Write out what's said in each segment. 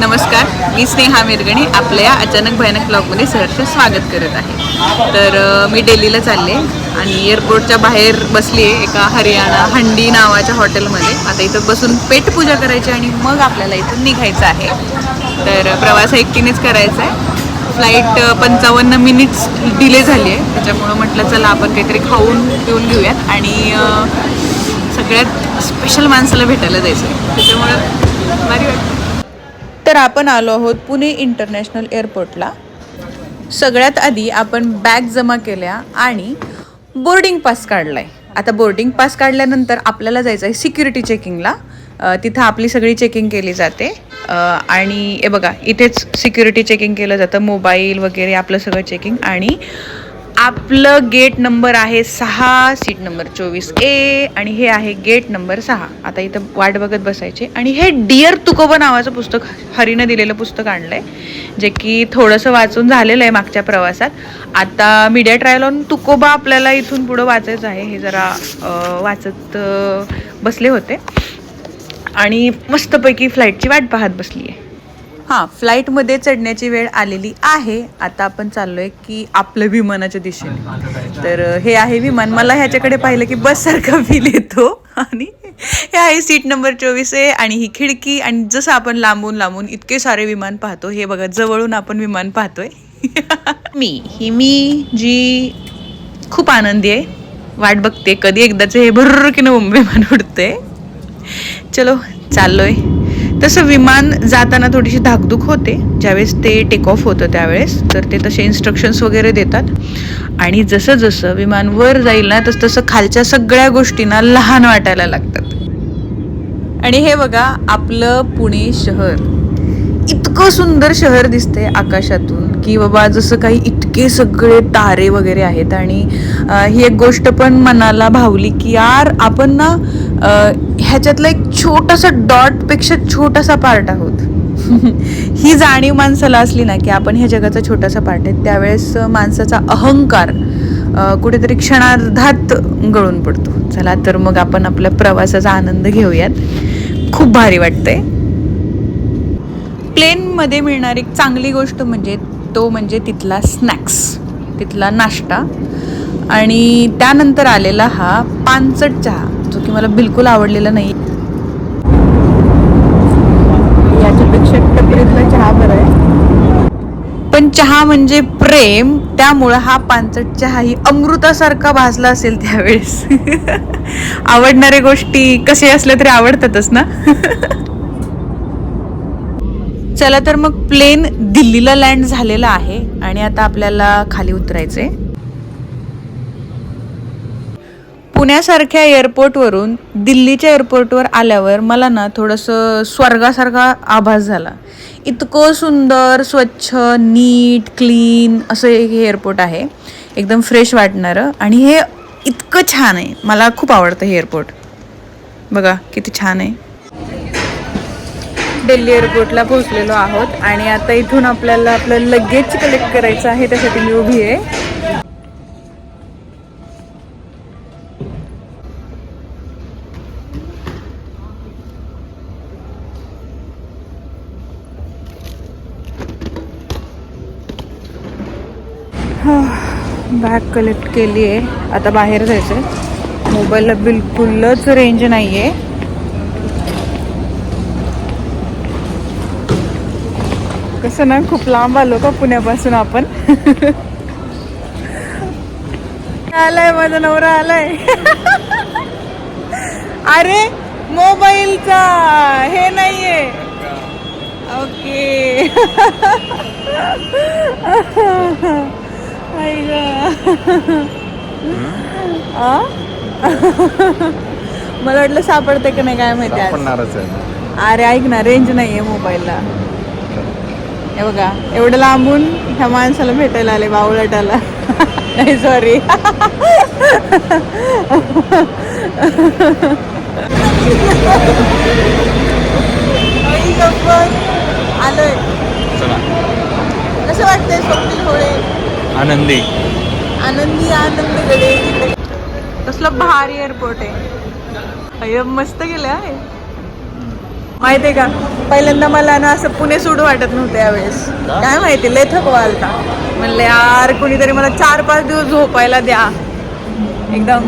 नमस्कार मी स्नेहा मिरगणी आपल्या या अचानक भयानक ब्लॉगमध्ये सहर्ष स्वागत करत आहे. तर मी डेलीला चालले आणि एअरपोर्टच्या बाहेर बसली आहे एका हरियाणा हंडी नावाच्या हॉटेलमध्ये आता इथं बसून पेटपूजा करायची आणि मग आपल्याला इथून निघायचं आहे. तर प्रवास एकटीनेच करायचा आहे. फ्लाईट पंचावन्न मिनिट्स डिले झाली आहे त्याच्यामुळं म्हटलं चला आपण काहीतरी खाऊन पिऊन घेऊयात आणि सगळ्यात स्पेशल माणसाला भेटायला जायचं आहे त्याच्यामुळं भारी वाटतं. तर आपण आलो आहोत पुणे इंटरनॅशनल एअरपोर्टला. सगळ्यात आधी आपण बॅग जमा केल्या आणि बोर्डिंग पास काढलाय. आता बोर्डिंग पास काढल्यानंतर आपल्याला जायचं आहे सिक्युरिटी चेकिंगला. तिथं आपली सगळी चेकिंग केली जाते. आणि हे बघा इथेच सिक्युरिटी चेकिंग केलं जातं मोबाईल वगैरे आपलं सगळं चेकिंग आणि आपलं गेट नंबर आहे सहा सीट नंबर चोवीस ए आणि हे आहे गेट नंबर सहा. आता इथं वाट बघत बसायचे. आणि हे डिअर तुकोबा नावाचं पुस्तक हरीनं दिलेलं पुस्तक आणलं आहे जे की थोडंसं वाचून झालेलं आहे मागच्या प्रवासात. आता मीडिया ट्रायल ऑन तुकोबा आपल्याला इथून पुढं वाचायचं आहे. हे जरा वाचत बसले होते. आणि मस्तपैकी फ्लाईटची वाट पाहत बसली आहे हां फ्लाईटमध्ये चढण्याची वेळ आलेली आहे. आता आपण चाललोय की आपलं विमानाच्या दिशेने. तर हे आहे विमान. मला ह्याच्याकडे पाहिलं की बससारखा फील येतो. आणि हे आहे सीट नंबर चोवीस आहे आणि ही खिडकी. आणि जसं आपण लांबून लांबून इतके सारे विमान पाहतो हे बघा जवळून आपण विमान पाहतोय. मी ही मी जी खूप आनंदी आहे. वाट बघते. कधी एकदाचं हे भर्र की विमान उडते चलो चाललोय. तसं विमान जाताना थोडीशी धाकधूक होते. ज्यावेळेस ते टेक ऑफ होतं त्यावेळेस तर ते तसे इन्स्ट्रक्शन्स वगैरे देतात. आणि जसं जसं विमान वर जाईल ना तसं तसं खालच्या सगळ्या गोष्टींना लहान वाटायला लागतात. आणि हे बघा आपलं पुणे शहर. इतकं सुंदर शहर दिसते आकाशातून की बाबा जसं काही इतके सगळे तारे वगैरे आहेत. आणि ही एक गोष्ट पण मनाला भावली की यार आपण ना ह्याच्यातला एक छोटासा डॉटपेक्षा छोटासा पार्ट आहोत. ही जाणीव माणसाला असली ना की आपण ह्या जगाचा छोटासा पार्ट आहे त्यावेळेस माणसाचा अहंकार कुठेतरी क्षणार्धात गळून पडतो. चला तर मग आपण आपल्या प्रवासाचा आनंद घेऊयात. खूप भारी वाटतंय. प्लेनमध्ये मिळणारी एक चांगली गोष्ट म्हणजे तो म्हणजे तिथला स्नॅक्स तिथला नाश्ता आणि त्यानंतर आलेला हा पानचट चहा. की मला बिलकुल आवडलेला नाही. याच्यापेक्षा टपरीतला चहा बरा आहे. पण चहा म्हणजे प्रेम त्यामुळं हा पानचट चहा ही अमृतासारखा भासला असेल त्यावेळेस. आवडणाऱ्या गोष्टी कसे असल्या तरी आवडतातच ना? चला तर मग प्लेन दिल्लीला लँड झालेला आहे आणि आता आपल्याला खाली उतरायचंय. पुण्यासारख्या एअरपोर्टवरून दिल्लीच्या एअरपोर्टवर आल्यावर मला ना थोडंसं स्वर्गासारखा आभास झाला. इतकं सुंदर स्वच्छ नीट क्लीन असं हे एअरपोर्ट आहे. एकदम फ्रेश वाटणारं. आणि हे इतकं छान आहे. मला खूप आवडतं हे एअरपोर्ट बघा किती छान आहे. दिल्ली एअरपोर्टला पोहोचलेलो आहोत. आणि आता इथून आपल्याला आपलं लगेज कलेक्ट करायचं आहे. त्यासाठी मी उभी आहे बॅग कलेक्ट केली आहे. आता बाहेर जायचं आहे मोबाईलला बिलकुलच रेंज नाही आहे कसं ना खूप लांब आलो का पुण्यापासून आपण. आलाय माझा नवरा आलाय. अरे मोबाईलचा. हे नाहीये. ओके. आ? मला वाटलं सापडते का नाही काय माहिती आज. पडणारच आहे. अरे ऐक ना रेंज नाहीये मोबाईलला हे बघा एवढं लांबून ह्या माणसाला भेटायला आले बावळटाला. नाही सॉरी आलोय. चला. कसं वाटतंय स्वप्नील होळे? आनंदी. आनंदी आनंदकडे कसलं भारी एअरपोर्ट आहे. अय्य मस्त गेलं आहे माहितीये का? पहिल्यांदा मला ना असं पुणे सोडू वाटत नव्हतं यावेळेस. काय माहिती लय थकवा आलता. म्हणले यार कुणीतरी मला चार पाच दिवस झोपायला द्या. एकदम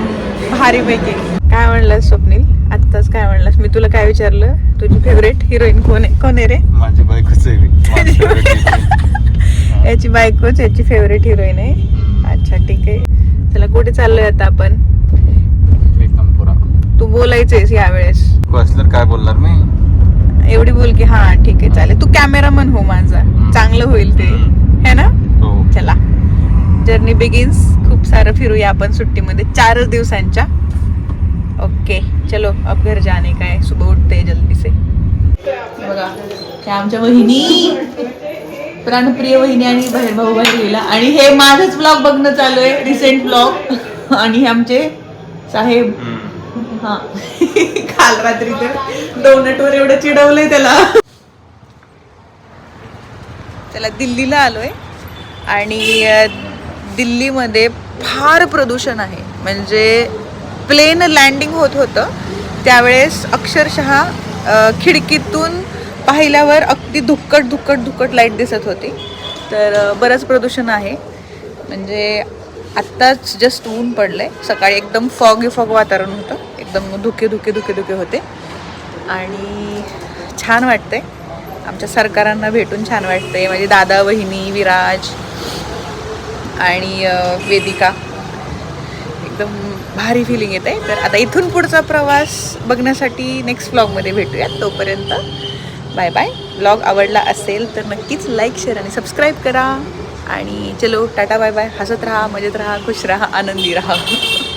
भारीपैकी. काय म्हणलंस स्वप्नील? आत्ताच काय म्हणलंस? मी तुला काय विचारलं? तुझी फेवरेट हिरोईन कोण आहे? कोण आहे रे? माझी बायकोच आहे आहे याची बायकोच याची फेवरेट हिरोईन आहे. अच्छा ठीक आहे. चला कुठे चाललोय आता आपण? ती. बोलायचंयस यावेळेस. असलं काय बोलणार मी? एवढी बोल की हा ठीक आहे चालेल. तू कॅमेरामन हो माझा. चांगलं होईल ते. है ना? हो. चला. जर्नी बिगिन्स खूप सारं फिरूया आपण सुट्टीमध्ये. चारच दिवसांच्या. ओके चलो अब घर जाने का है. सुबह उठते जल्दी से. बघा आमच्या वहिनी. प्राणप्रिय वहिनी आणि बाहेर भाऊ गेला आणि हे माझंच ब्लॉग बघणं चालू आहे रिसेंट ब्लॉग आणि हे आमचे साहेब. हा. काल रात्री तर डोनटवर एवढं चिडवलंय त्याला. त्याला दिल्लीला आलोय. आणि दिल्लीमध्ये फार प्रदूषण आहे. म्हणजे प्लेन लँडिंग होत होतं. त्यावेळेस अक्षरशः खिडकीतून पाहिल्यावर अगदी धुक्कट धुक्कट धुक्कट लाइट दिसत होती. तर बरंच प्रदूषण आहे. म्हणजे आत्ताच जस्ट ऊन पडलं आहे सकाळी एकदम फॉगी फॉग वातावरण होतं. एकदम धुके धुके धुके धुके होते. आणि छान वाटतंय. आमच्या सरकारांना भेटून छान वाटतंय. माझे दादा वहिनी विराज आणि वेदिका. एकदम भारी फिलिंग येत आहे तर आता इथून पुढचा प्रवास बघण्यासाठी नेक्स्ट व्लॉगमध्ये भेटूयात. तोपर्यंत बाय बाय. ब्लॉग आवडला असेल तर नक्कीच लाईक शेअर आणि सबस्क्राईब करा. आणि चलो टाटा बाय बाय हसत राहा मजेत राहा खुश राहा आनंदी राहा.